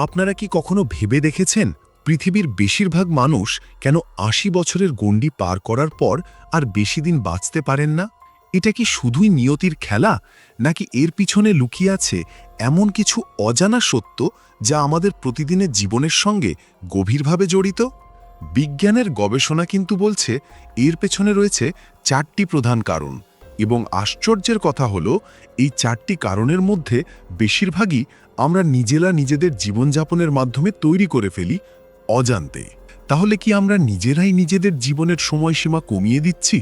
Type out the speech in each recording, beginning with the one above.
আপনারা কি কখনো ভেবে দেখেছেন পৃথিবীর বেশিরভাগ মানুষ কেন আশি বছরের গণ্ডি পার করার পর আর বেশি দিন বাঁচতে পারেন না? এটা কি শুধুই নিয়তির খেলা, নাকি এর পিছনে লুকিয়ে আছে এমন কিছু অজানা সত্য যা আমাদের প্রতিদিনের জীবনের সঙ্গে গভীরভাবে জড়িত? বিজ্ঞানের গবেষণা কিন্তু বলছে এর পেছনে রয়েছে চারটি প্রধান কারণ। এবং আশ্চর্যের কথা হলো, এই চারটি কারণের মধ্যে বেশিরভাগই আমরা নিজেরা নিজেদের জীবনযাপনের মাধ্যমে তৈরি করে ফেলি অজান্তে। তাহলে কি আমরা নিজেরাই নিজেদের জীবনের সময়সীমা কমিয়ে দিচ্ছি?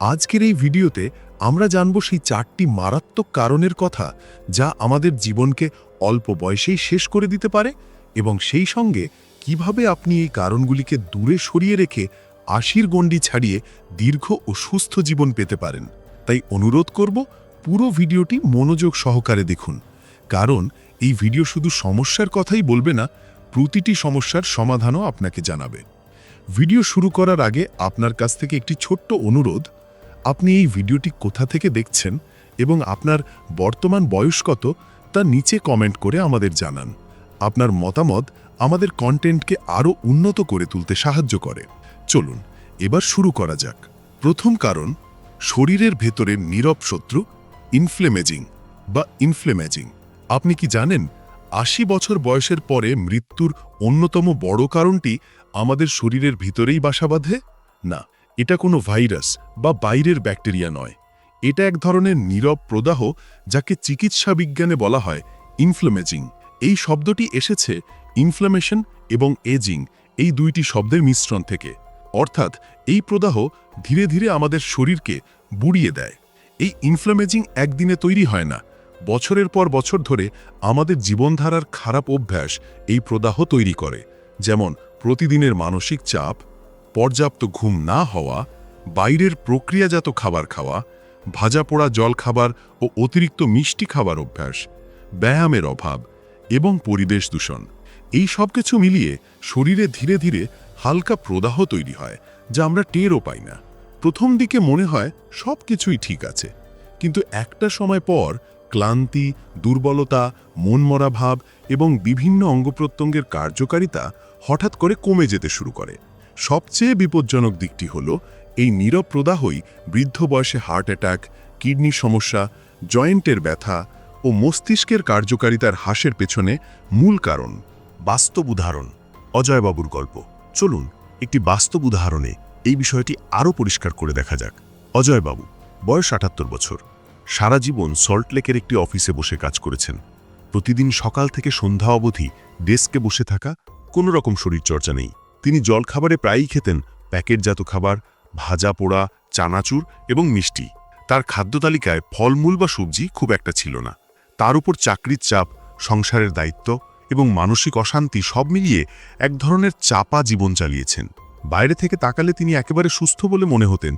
আজকের এই ভিডিওতে আমরা জানব সেই চারটি মারাত্মক কারণের কথা যা আমাদের জীবনকে অল্প বয়সেই শেষ করে দিতে পারে এবং সেই সঙ্গে কীভাবে আপনি এই কারণগুলিকে দূরে সরিয়ে রেখে আশির গণ্ডি ছাড়িয়ে দীর্ঘ ও সুস্থ জীবন পেতে পারেন। তাই অনুরোধ করব পুরো ভিডিওটি মনোযোগ সহকারে দেখুন। কারণ এই ভিডিও শুধু সমস্যার কথাই বলবে না, প্রতিটি সমস্যার সমাধানও আপনাকে জানাবে। ভিডিও শুরু করার আগে আপনার কাছ থেকে একটি ছোট্ট অনুরোধ, আপনি এই ভিডিওটি কোথা থেকে দেখছেন এবং আপনার বর্তমান বয়স কত তা নিচে কমেন্ট করে আমাদের জানান। আপনার মতামত আমাদের কন্টেন্টকে আরও উন্নত করে তুলতে সাহায্য করে। চলুন, এবার শুরু করা যাক। প্রথম কারণ শরীরের ভেতরের নীরব শত্রু ইনফ্লেমেজিং বা ইনফ্লেমেজিং আপনি কি জানেন, আশি বছর বয়সের পরে মৃত্যুর অন্যতম বড় কারণটি আমাদের শরীরের ভিতরেই বাসা বাঁধে? না, এটা কোনো ভাইরাস বা বাইরের ব্যাকটেরিয়া নয়। এটা এক ধরনের নীরব প্রদাহ যাকে চিকিৎসা বিজ্ঞানে বলা হয় ইনফ্লেমেজিং এই শব্দটি এসেছে ইনফ্লামেশন এবং এজিং এই দুইটি শব্দের মিশ্রণ থেকে। অর্থাৎ এই প্রদাহ ধীরে ধীরে আমাদের শরীরকে বুড়িয়ে দেয়। এই ইনফ্লামেজিং একদিনে তৈরি হয় না। বছরের পর বছর ধরে আমাদের জীবনধারার খারাপ অভ্যাস এই প্রদাহ তৈরি করে। যেমন প্রতিদিনের মানসিক চাপ, পর্যাপ্ত ঘুম না হওয়া, বাইরের প্রক্রিয়াজাত খাবার খাওয়া, ভাজা পোড়া জল খাবার ও অতিরিক্ত মিষ্টি খাবার অভ্যাস, ব্যায়ামের অভাব এবং পরিবেশ দূষণ। এই সব কিছু মিলিয়ে শরীরে ধীরে ধীরে হালকা প্রদাহ তৈরি হয়, যা আমরা টেরও পাই না। প্রথম দিকে মনে হয় সব কিছুই ঠিক আছে, কিন্তু একটা সময় পর ক্লান্তি, দুর্বলতা, মনমরা ভাব এবং বিভিন্ন অঙ্গপ্রত্যঙ্গের কার্যকারিতা হঠাৎ করে কমে যেতে শুরু করে। সবচেয়ে বিপজ্জনক দিকটি হল, এই নীরব প্রদাহই বৃদ্ধ বয়সে হার্ট অ্যাটাক কিডনির সমস্যা, জয়েন্টের ব্যথা ও মস্তিষ্কের কার্যকারিতার হ্রাসের পেছনে মূল কারণ, বাস্তব উদাহরণ, অজয়বাবুর গল্প। চলুন, একটি বাস্তব উদাহরণে এই বিষয়টি আরও পরিষ্কার করে দেখা যাক। অজয়বাবু, বয়স আটাত্তর বছর। সারা জীবন সল্টলেকের একটি অফিসে বসে কাজ করেছেন। প্রতিদিন সকাল থেকে সন্ধ্যা অবধি ডেস্কে বসে থাকা কোনো রকম শরীরচর্চা নেই। তিনি জলখাবারে প্রায়ই খেতেন প্যাকেটজাত খাবার, ভাজা পোড়া, চানাচুর এবং মিষ্টি। তার খাদ্য তালিকায় ফলমূল বা সবজি খুব একটা ছিল না। তার উপর চাকরির চাপ, সংসারের দায়িত্ব এবং মানসিক অশান্তি সব মিলিয়ে এক ধরনের চাপা জীবন চালিয়েছেন। বাইরে থেকে তাকালে তিনি একেবারে সুস্থ বলে মনে হতেন,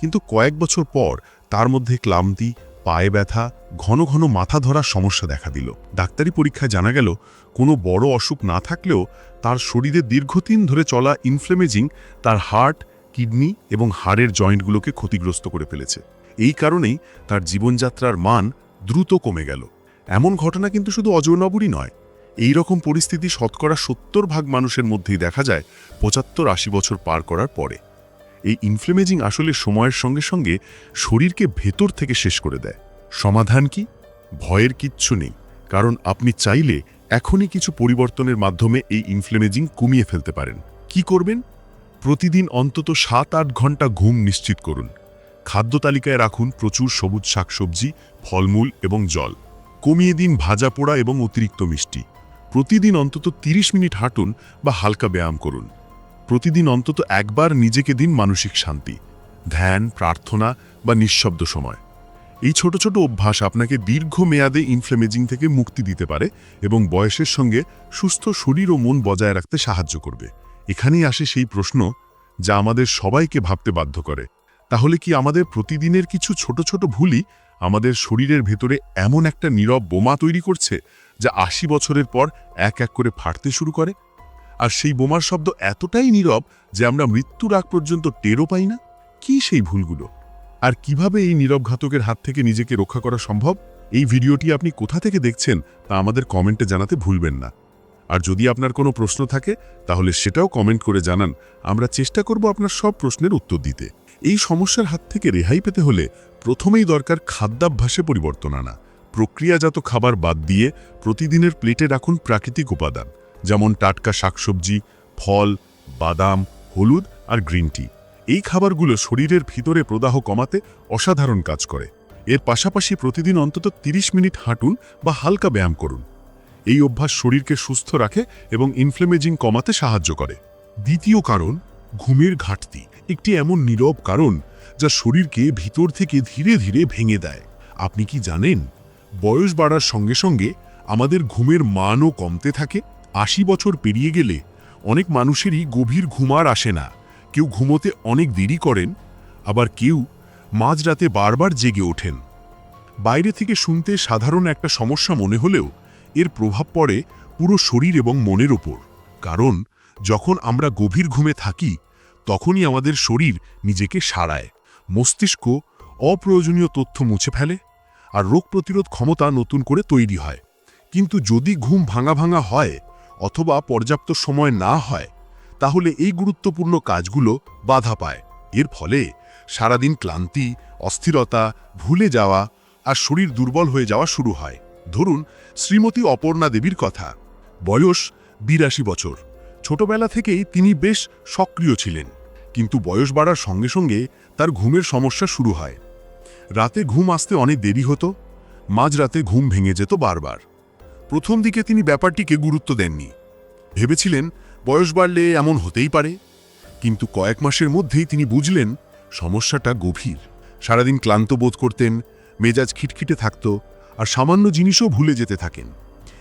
কিন্তু কয়েক বছর পর তার মধ্যে ক্লান্তি, পায়ে ব্যথা, ঘন ঘন মাথা ধরার সমস্যা দেখা দিল। ডাক্তারি পরীক্ষায় জানা গেল, কোনো বড় অসুখ না থাকলেও তার শরীরে দীর্ঘদিন ধরে চলা ইনফ্লেমেজিং তার হার্ট কিডনি এবং হাড়ের জয়েন্টগুলোকে ক্ষতিগ্রস্ত করে ফেলেছে। এই কারণেই তার জীবনযাত্রার মান দ্রুত কমে গেল। এমন ঘটনা কিন্তু শুধু অজয়নবরই নয় এই রকম পরিস্থিতি শতকরা সত্তর ভাগ মানুষের মধ্যেই দেখা যায় পঁচাত্তর আশি বছর পার করার পরে। এই ইনফ্লেমেজিং আসলে সময়ের সঙ্গে সঙ্গে শরীরকে ভেতর থেকে শেষ করে দেয়। সমাধান কি? ভয়ের কিচ্ছু নেই, কারণ আপনি চাইলে এখনই কিছু পরিবর্তনের মাধ্যমে এই ইনফ্লেমেজিং কমিয়ে ফেলতে পারেন। কি করবেন? প্রতিদিন অন্তত সাত আট ঘণ্টা ঘুম নিশ্চিত করুন। খাদ্য তালিকায় রাখুন প্রচুর সবুজ শাকসবজি, ফলমূল এবং জল। কমিয়ে দিন ভাজা পোড়া এবং অতিরিক্ত মিষ্টি। প্রতিদিন অন্তত ৩০ মিনিট হাঁটুন বা হালকা ব্যায়াম করুন। প্রতিদিন অন্তত একবার নিজেকে দিন মানসিক শান্তি, ধ্যান, প্রার্থনা বা নিঃশব্দ সময়। এই ছোট ছোট অভ্যাস আপনাকে দীর্ঘ মেয়াদে ইনফ্লেমেজিং থেকে মুক্তি দিতে পারে এবং বয়সের সঙ্গে সুস্থ শরীর ও মন বজায় রাখতে সাহায্য করবে। এখানেই আসে সেই প্রশ্ন যা আমাদের সবাইকে ভাবতে বাধ্য করে। তাহলে কি আমাদের প্রতিদিনের কিছু ছোট ছোট ভুলই আমাদের শরীরের ভেতরে এমন একটা নীরব বোমা তৈরি করছে যা আশি বছরের পর এক এক করে ফাটতে শুরু করে। আর সেই বোমার শব্দ এতটাই নীরব যে আমরা মৃত্যুর আগ পর্যন্ত টেরও পাই না। কি সেই ভুলগুলো? আর কীভাবে এই নীরব ঘাতকের হাত থেকে নিজেকে রক্ষা করা সম্ভব? এই ভিডিওটি আপনি কোথা থেকে দেখছেন তা আমাদের কমেন্টে জানাতে ভুলবেন না। আর যদি আপনার কোনো প্রশ্ন থাকে, তাহলে সেটাও কমেন্ট করে জানান। আমরা চেষ্টা করব আপনার সব প্রশ্নের উত্তর দিতে। এই সমস্যার হাত থেকে রেহাই পেতে হলে প্রথমেই দরকার খাদ্যাভ্যাসে পরিবর্তন আনা। প্রক্রিয়াজাত খাবার বাদ দিয়ে প্রতিদিনের প্লেটে রাখুন প্রাকৃতিক উপাদান, যেমন টাটকা শাকসবজি, ফল, বাদাম, হলুদ আর গ্রিন টি। এই খাবারগুলো শরীরের ভিতরে প্রদাহ কমাতে অসাধারণ কাজ করে। এর পাশাপাশি প্রতিদিন অন্তত 30 মিনিট হাঁটুন বা হালকা ব্যায়াম করুন। এই অভ্যাস শরীরকে সুস্থ রাখে এবং ইনফ্লেমেজিং কমাতে সাহায্য করে। দ্বিতীয় কারণ, ঘুমের ঘাটতি। একটি এমন নীরব কারণ যা শরীরকে ভিতর থেকে ধীরে ধীরে ভেঙে দেয়। আপনি কি জানেন, বয়স বাড়ার সঙ্গে সঙ্গে আমাদের ঘুমের মানও কমতে থাকে। আশি বছর পেরিয়ে গেলে অনেক মানুষেরই গভীর ঘুমার আসে না। কেউ ঘুমোতে অনেক দেরি করেন, আবার কেউ মাঝরাতে বারবার জেগে ওঠেন। বাইরে থেকে শুনতে সাধারণ একটা সমস্যা মনে হলেও এর প্রভাব পড়ে পুরো শরীর এবং মনের ওপর। কারণ যখন আমরা গভীর ঘুমে থাকি, তখনই আমাদের শরীর নিজেকে সারায়। মস্তিষ্ক অপ্রয়োজনীয় তথ্য মুছে ফেলে আর রোগ প্রতিরোধ ক্ষমতা নতুন করে তৈরি হয়। কিন্তু যদি ঘুম ভাঙা ভাঙা হয় অথবা পর্যাপ্ত সময় না হয়, তাহলে এই গুরুত্বপূর্ণ কাজগুলো বাধা পায়। এর ফলে সারাদিন ক্লান্তি, অস্থিরতা, ভুলে যাওয়া আর শরীর দুর্বল হয়ে যাওয়া শুরু হয়। ধরুন, শ্রীমতী অপর্ণা দেবীর কথা। বয়স বিরাশি বছর। ছোটবেলা থেকেই তিনি বেশ সক্রিয় ছিলেন। কিন্তু বয়স বাড়ার সঙ্গে সঙ্গে তার ঘুমের সমস্যা শুরু হয়। রাতে ঘুম আসতে অনেক দেরি হতো, মাঝরাতে ঘুম ভেঙে যেত বারবার। প্রথম দিকে তিনি ব্যাপারটিকে গুরুত্ব দেননি। ভেবেছিলেন বয়স বাড়লে এমন হতেই পারে, কিন্তু কয়েক মাসের মধ্যেই তিনি বুঝলেন সমস্যাটা গভীর। সারাদিন ক্লান্ত বোধ করতেন, মেজাজ খিটখিটে থাকত, আর সামান্য জিনিসও ভুলে যেতে থাকেন।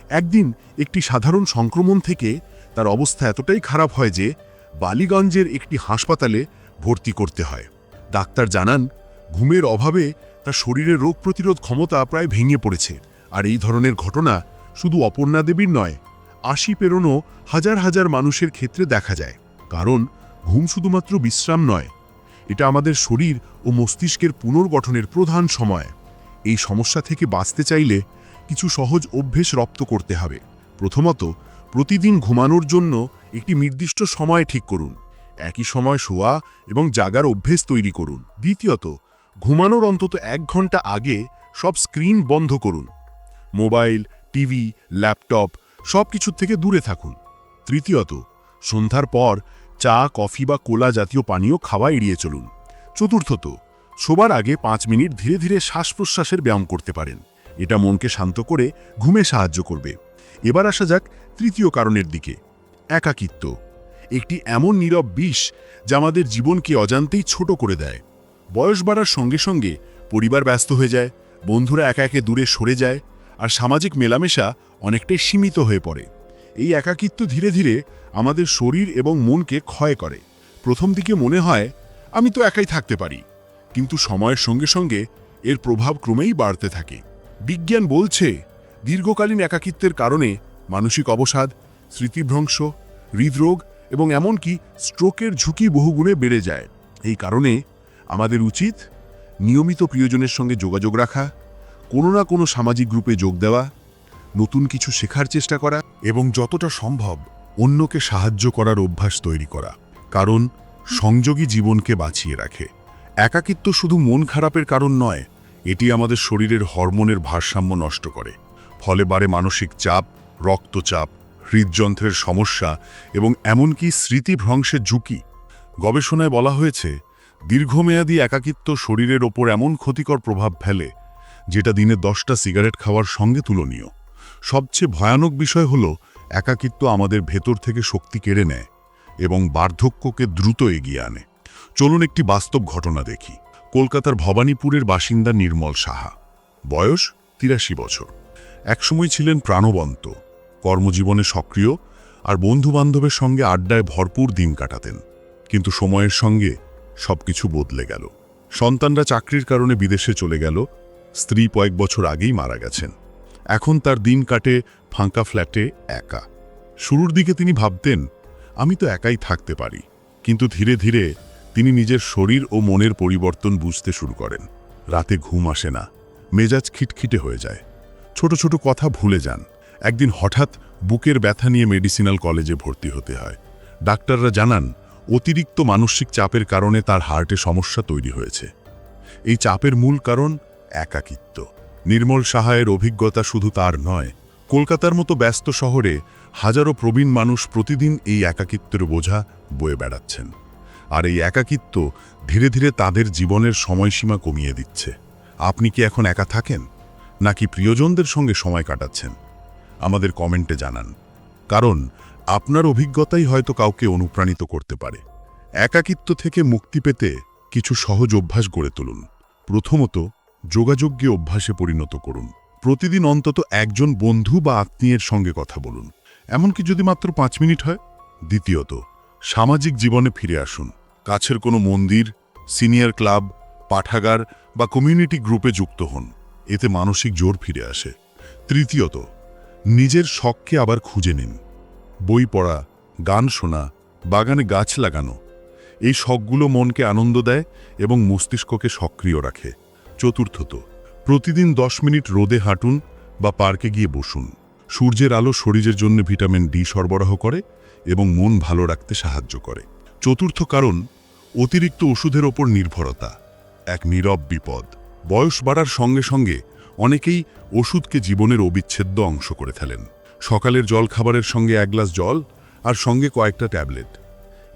একদিন একটি সাধারণ সংক্রমণ থেকে তার অবস্থা এতটাই খারাপ হয় যে বালিগঞ্জের একটি হাসপাতালে ভর্তি করতে হয়। ডাক্তার জানান, ঘুমের অভাবে তার শরীরের রোগ প্রতিরোধ ক্ষমতা প্রায় ভেঙে পড়েছে। আর এই ধরনের ঘটনা শুধু অপর্ণা দেবীর নয়, আশি পেরোনো হাজার হাজার মানুষের ক্ষেত্রে দেখা যায়। কারণ ঘুম শুধুমাত্র বিশ্রাম নয়, এটা আমাদের শরীর ও মস্তিষ্কের পুনর্গঠনের প্রধান সময়। এই সমস্যা থেকে বাঁচতে চাইলে কিছু সহজ অভ্যেস রপ্ত করতে হবে। প্রথমত, প্রতিদিন ঘুমানোর জন্য একটি নির্দিষ্ট সময় ঠিক করুন। একই সময় শোয়া এবং জাগার অভ্যেস তৈরি করুন। দ্বিতীয়ত, ঘুমানোর অন্তত এক ঘণ্টা আগে সব স্ক্রিন বন্ধ করুন। মোবাইল, টিভি, ল্যাপটপ সব কিছুর থেকে দূরে থাকুন। তৃতীয়ত, সন্ধ্যার পর চা, কফি বা কোলা জাতীয় পানীয় খাওয়া এড়িয়ে চলুন। চতুর্থত, শোবার আগে পাঁচ মিনিট ধীরে ধীরে শ্বাস প্রশ্বাসের ব্যায়াম করতে পারেন। এটা মনকে শান্ত করে ঘুমে সাহায্য করবে। এবার আসা যাক তৃতীয় কারণের দিকে, একাকিত্ব। একটি এমন নীরব বিষ যা আমাদের জীবনকে অজান্তেই ছোট করে দেয়। বয়স বাড়ার সঙ্গে সঙ্গে পরিবার ব্যস্ত হয়ে যায়, বন্ধুরা একা একে দূরে সরে যায়, আর সামাজিক মেলামেশা অনেকটাই সীমিত হয়ে পড়ে। এই একাকিত্ব ধীরে ধীরে আমাদের শরীর এবং মনকে ক্ষয় করে। প্রথম দিকে মনে হয়, আমি তো একাই থাকতে পারি, কিন্তু সময়ের সঙ্গে সঙ্গে এর প্রভাব ক্রমেই বাড়তে থাকে। বিজ্ঞান বলছে, দীর্ঘকালীন একাকিত্বের কারণে মানসিক অবসাদ, স্মৃতিভ্রংশ, হৃদরোগ এবং এমনকি স্ট্রোকের ঝুঁকি বহুগুণে বেড়ে যায়। এই কারণে আমাদের উচিত নিয়মিত প্রিয়জনের সঙ্গে যোগাযোগ রাখা, কোনো না কোনো সামাজিক গ্রুপে যোগ দেওয়া, নতুন কিছু শেখার চেষ্টা করা এবং যতটা সম্ভব অন্যকে সাহায্য করার অভ্যাস তৈরি করা। কারণ সংযোগী জীবনকে বাঁচিয়ে রাখে। একাকিত্ব শুধু মন খারাপের কারণ নয়, এটি আমাদের শরীরের হরমোনের ভারসাম্য নষ্ট করে। ফলে বাড়ে মানসিক চাপ, রক্তচাপ হৃদযন্ত্রের সমস্যা এবং এমনকি স্মৃতিভ্রংশের ঝুঁকি। গবেষণায় বলা হয়েছে, দীর্ঘমেয়াদী একাকিত্ব শরীরের ওপর এমন ক্ষতিকর প্রভাব ফেলে, যেটা দিনে দশটা সিগারেট খাওয়ার সঙ্গে তুলনীয়। সবচেয়ে ভয়ানক বিষয় হল, একাকিত্ব আমাদের ভেতর থেকে শক্তি কেড়ে নেয় এবং বার্ধক্যকে দ্রুত এগিয়ে আনে। চলুন একটি বাস্তব ঘটনা দেখি। কলকাতার ভবানীপুরের বাসিন্দা নির্মল সাহা। বয়স তিরাশি বছর। একসময় ছিলেন প্রাণবন্ত। কর্মজীবনে সক্রিয় আর বন্ধুবান্ধবের সঙ্গে আড্ডায় ভরপুর দিন কাটাতেন। কিন্তু সময়ের সঙ্গে সবকিছু বদলে গেল। সন্তানরা চাকরির কারণে বিদেশে চলে গেল। স্ত্রী কয়েক বছর আগেই মারা গেছেন। এখন তার দিন কাটে ফাঁকা ফ্ল্যাটে একা। শুরুর দিকে তিনি ভাবতেন, আমি তো একাই থাকতে পারি। কিন্তু ধীরে ধীরে তিনি নিজের শরীর ও মনের পরিবর্তন বুঝতে শুরু করেন। রাতে ঘুম আসে না। মেজাজ খিটখিটে হয়ে যায়। ছোট ছোট কথা ভুলে যান। একদিন হঠাৎ বুকের ব্যথা নিয়ে মেডিসিনাল কলেজে ভর্তি হতে হয়। ডাক্তাররা জানান, অতিরিক্ত মানসিক চাপের কারণে তার হার্টে সমস্যা তৈরি হয়েছে। এই চাপের মূল কারণ একাকিত্ব। নির্মল সাহায়ের অভিজ্ঞতা শুধু তার নয়, কলকাতার মতো ব্যস্ত শহরে হাজারো প্রবীণ মানুষ প্রতিদিন এই একাকিত্বের বোঝা বয়ে বেড়াচ্ছেন। আর এই একাকিত্ব ধীরে ধীরে তাদের জীবনের সময়সীমা কমিয়ে দিচ্ছে। আপনি কি এখন একা থাকেন? নাকি প্রিয়জনদের সঙ্গে সময় কাটাচ্ছেন? আমাদের কমেন্টে জানান। কারণ, আপনার অভিজ্ঞতাই হয়তো কাউকে অনুপ্রাণিত করতে পারে। একাকিত্ব থেকে মুক্তি পেতে কিছু সহজ অভ্যাস গড়ে তুলুন। প্রথমত, যোগাযোগকে অভ্যাসে পরিণত করুন। প্রতিদিন অন্তত একজন বন্ধু বা আত্মীয়ের সঙ্গে কথা বলুন। এমনকি যদি মাত্র পাঁচ মিনিট হয়। দ্বিতীয়ত, সামাজিক জীবনে ফিরে আসুন। কাছের কোনো মন্দির, সিনিয়র ক্লাব, পাঠাগার বা কমিউনিটি গ্রুপে যুক্ত হন। এতে মানসিক জোর ফিরে আসে। তৃতীয়ত নিজের শখকে আবার খুঁজে নিন। বই পড়া, গান শোনা, বাগানে গাছ লাগানো, এই শখগুলো মনকে আনন্দ দেয় এবং মস্তিষ্ককে সক্রিয় রাখে। চতুর্থত, প্রতিদিন দশ মিনিট রোদে হাঁটুন বা পার্কে গিয়ে বসুন। সূর্যের আলো শরীরের জন্য ভিটামিন ডি সরবরাহ করে এবং মন ভালো রাখতে সাহায্য করে। চতুর্থ কারণ, অতিরিক্ত ওষুধের ওপর নির্ভরতা। এক নীরব বিপদ। বয়স বাড়ার সঙ্গে সঙ্গে অনেকেই ওষুধকে জীবনের অবিচ্ছেদ্য অংশ করে ফেলেন। সকালের জল খাবারের সঙ্গে এক গ্লাস জল আর সঙ্গে কয়েকটা ট্যাবলেট।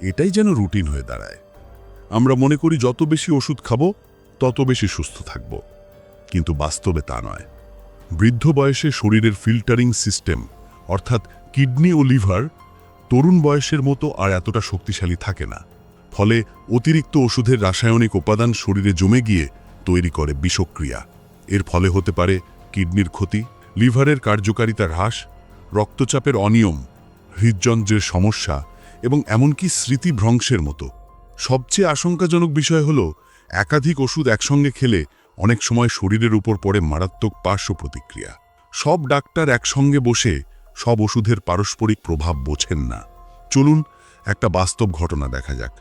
এটাই যেন রুটিন হয়ে দাঁড়ায়। আমরা মনে করি যত বেশি ওষুধ খাব, তত বেশি সুস্থ থাকব। কিন্তু বাস্তবে তা নয়। বৃদ্ধ বয়সে শরীরের ফিল্টারিং সিস্টেম, অর্থাৎ কিডনি ও লিভার, তরুণ বয়সের মতো আর এতটা শক্তিশালী থাকে না। ফলে অতিরিক্ত ওষুধের রাসায়নিক উপাদান শরীরে জমে গিয়ে তৈরি করে বিষক্রিয়া। এর ফলে হতে পারে কিডনির ক্ষতি, লিভারের কার্যকারিতা হ্রাস, রক্তচাপের অনিয়ম, হৃদযন্ত্রের সমস্যা এবং এমনকি স্মৃতিভ্রংশের মতো। সবচেয়ে আশঙ্কাজনক বিষয় হল, একাধিক ওষুধ একসঙ্গে খেলে অনেক সময় শরীরের উপর পড়ে মারাত্মক পার্শ্ব প্রতিক্রিয়া সব ডাক্তার একসঙ্গে বসে সব ওষুধের পারস্পরিক প্রভাব বোঝেন না। চলুন একটা বাস্তব ঘটনা দেখা যাক।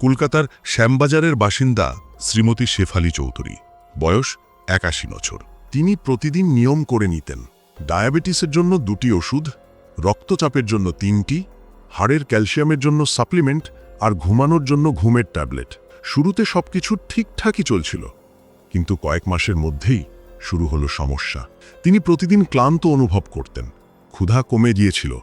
কলকাতার শ্যামবাজারের বাসিন্দা শ্রীমতী শেফালি চৌধুরী। বয়স একাশি বছর। তিনি প্রতিদিন নিয়ম করে নিতেন। ডায়াবেটিসের জন্য দুটি ওষুধ, রক্তচাপের জন্য তিনটি, হাড়ের ক্যালসিয়ামের জন্য সাপ্লিমেন্ট আর ঘুমানোর জন্য ঘুমের ট্যাবলেট। শুরুতে সবকিছু ঠিকঠাকই চলছিল। কিন্তু কয়েক মাসের মধ্যেই শুরু হলো সমস্যা। তিনি প্রতিদিন ক্লান্ত অনুভব করতেন। ক্ষুধা কমে গিয়েছিল।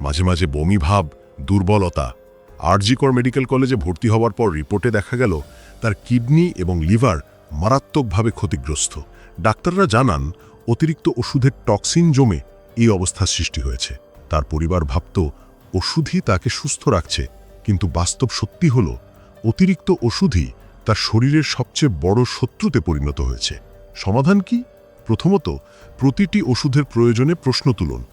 মাঝে মাঝে বমি ভাব, দুর্বলতা, আরজিকর মেডিকেল কলেজে ভর্তি হওয়ার পর রিপোর্টে দেখা গেল, তার কিডনি এবং লিভার মারাত্মকভাবে ক্ষতিগ্রস্ত। ডাক্তাররা জানান, অতিরিক্ত ওষুধের টক্সিন জমে এই অবস্থার সৃষ্টি হয়েছে। তার পরিবার ভাবত, ওষুধই তাকে সুস্থ রাখছে। কিন্তু বাস্তব সত্যি হল, অতিরিক্ত ওষুধই তার শরীরের সবচেয়ে বড় শত্রুতে পরিণত হয়েছে। সমাধান কি? প্রথমত, প্রতিটি ওষুধের প্রয়োজনে প্রশ্ন তুলুন।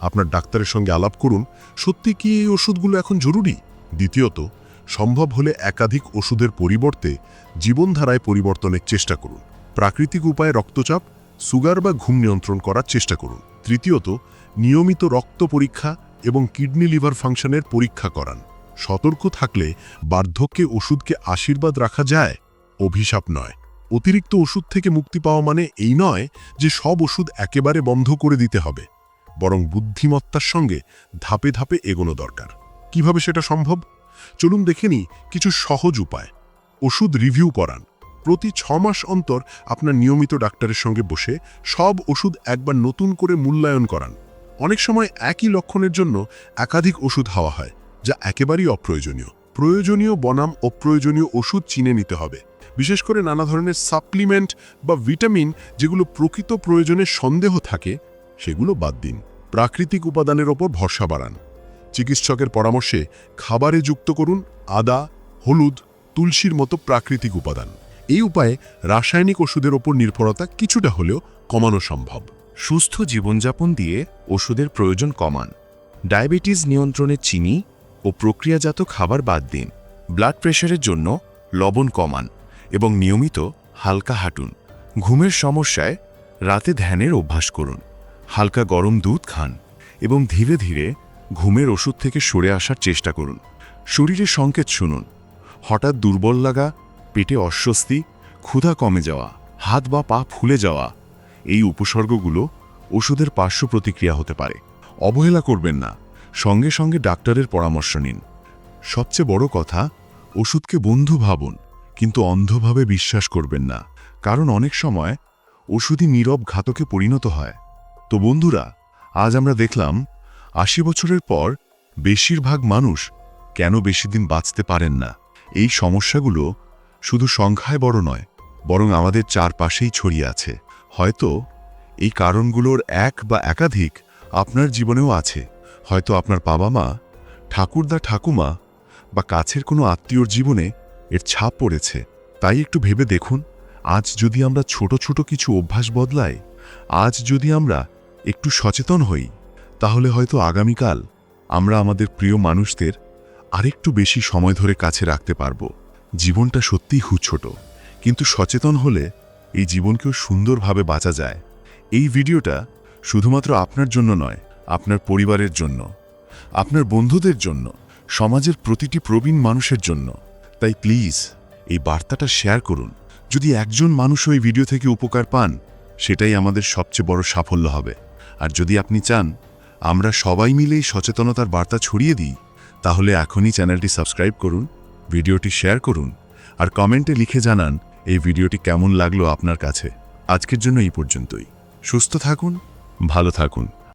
আপনার ডাক্তারের সঙ্গে আলাপ করুন, সত্যি কি এই ওষুধগুলো এখন জরুরি? দ্বিতীয়ত সম্ভব হলে একাধিক ওষুধের পরিবর্তে জীবনধারায় পরিবর্তনের চেষ্টা করুন। প্রাকৃতিক উপায়ে রক্তচাপ, সুগার বা ঘুম নিয়ন্ত্রণ করার চেষ্টা করুন। তৃতীয়ত, নিয়মিত রক্ত পরীক্ষা এবং কিডনি লিভার ফাংশনের পরীক্ষা করান। সতর্ক থাকলে বার্ধক্যে ওষুধকে আশীর্বাদ রাখা যায়, অভিশাপ নয়। অতিরিক্ত ওষুধ থেকে মুক্তি পাওয়া মানে এই নয় যে সব ওষুধ একেবারে বন্ধ করে দিতে হবে। বরং বুদ্ধিমত্তার সঙ্গে ধাপে ধাপে এগোনো দরকার। কীভাবে সেটা সম্ভব? চলুন দেখে নিই কিছু সহজ উপায়। ওষুধ রিভিউ করান। প্রতি ছ মাস অন্তর আপনার নিয়মিত ডাক্তারের সঙ্গে বসে সব ওষুধ একবার নতুন করে মূল্যায়ন করান। অনেক সময় একই লক্ষণের জন্য একাধিক ওষুধ হাওয়া হয়, যা একেবারেই অপ্রয়োজনীয়। প্রয়োজনীয় বনাম অপ্রয়োজনীয় ওষুধ চিনে নিতে হবে। বিশেষ করে নানা ধরনের সাপ্লিমেন্ট বা ভিটামিন যেগুলো প্রকৃত প্রয়োজনে সন্দেহ থাকে, সেগুলো বাদ দিন। প্রাকৃতিক উপাদানের ওপর ভরসা বাড়ান। চিকিৎসকের পরামর্শে খাবারে যুক্ত করুন আদা, হলুদ, তুলসীর মতো প্রাকৃতিক উপাদান। এই উপায়ে রাসায়নিক ওষুধের ওপর নির্ভরতা কিছুটা হলেও কমানো সম্ভব। সুস্থ জীবনযাপন দিয়ে ওষুধের প্রয়োজন কমান। ডায়াবেটিস নিয়ন্ত্রণে চিনি ও প্রক্রিয়াজাত খাবার বাদ দিন। ব্লাড প্রেশারের জন্য লবণ কমান এবং নিয়মিত হালকা হাঁটুন। ঘুমের সমস্যায় রাতে ধ্যানের অভ্যাস করুন। হালকা গরম দুধ খান এবং ধীরে ধীরে ঘুমের ওষুধ থেকে সরে আসার চেষ্টা করুন। শরীরে সংকেত শুনুন। হঠাৎ দুর্বল লাগা, পেটে অস্বস্তি, ক্ষুধা কমে যাওয়া, হাত বা পা ফুলে যাওয়া, এই উপসর্গগুলো ওষুধের পার্শ্ব প্রতিক্রিয়া হতে পারে। অবহেলা করবেন না। সঙ্গে সঙ্গে ডাক্তারের পরামর্শ নিন। সবচেয়ে বড় কথা, ওষুধকে বন্ধু ভাবুন, কিন্তু অন্ধভাবে বিশ্বাস করবেন না। কারণ অনেক সময় ওষুধই নীরব ঘাতকে পরিণত হয়। তো বন্ধুরা, আজ আমরা দেখলাম আশি বছরের পর বেশিরভাগ মানুষ কেন বেশি দিন বাঁচতে পারেন না? এই সমস্যাগুলো শুধু সংখ্যায় বড় নয়, বরং আমাদের চারপাশেই ছড়িয়ে আছে। হয়তো এই কারণগুলোর এক বা একাধিক আপনার জীবনেও আছে। হয়তো আপনার বাবা মা ঠাকুরদা ঠাকুমা বা কাছের কোনো আত্মীয়র জীবনে এর ছাপ পড়েছে। তাই একটু ভেবে দেখুন, আজ যদি আমরা ছোট ছোট কিছু অভ্যাস বদলাই, আজ যদি আমরা একটু সচেতন হই তাহলে হয়তো আগামীকাল আমরা আমাদের প্রিয় মানুষদের আরেকটু বেশি সময় ধরে কাছে রাখতে পারব। জীবনটা সত্যিই ছোট কিন্তু সচেতন হলে এই জীবনকেও সুন্দরভাবে বাঁচা যায়। এই ভিডিওটা শুধুমাত্র আপনার জন্য নয়, আপনার পরিবারের জন্য, আপনার বন্ধুদের জন্য, সমাজের প্রতিটি প্রবীণ মানুষের জন্য। তাই প্লিজ এই বার্তাটা শেয়ার করুন। যদি একজন মানুষও এই ভিডিও থেকে উপকার পান, সেটাই আমাদের সবচেয়ে বড় সাফল্য হবে। আর যদি আপনি চান আমরা সবাই মিলে সচেতনতার বার্তা ছড়িয়ে দিই, তাহলে এখনই চ্যানেলটি সাবস্ক্রাইব করুন, ভিডিওটি শেয়ার করুন, আর কমেন্টে লিখে জানান এই ভিডিওটি কেমন লাগল আপনার কাছে। আজকের জন্য এই পর্যন্তই। সুস্থ থাকুন, ভালো থাকুন।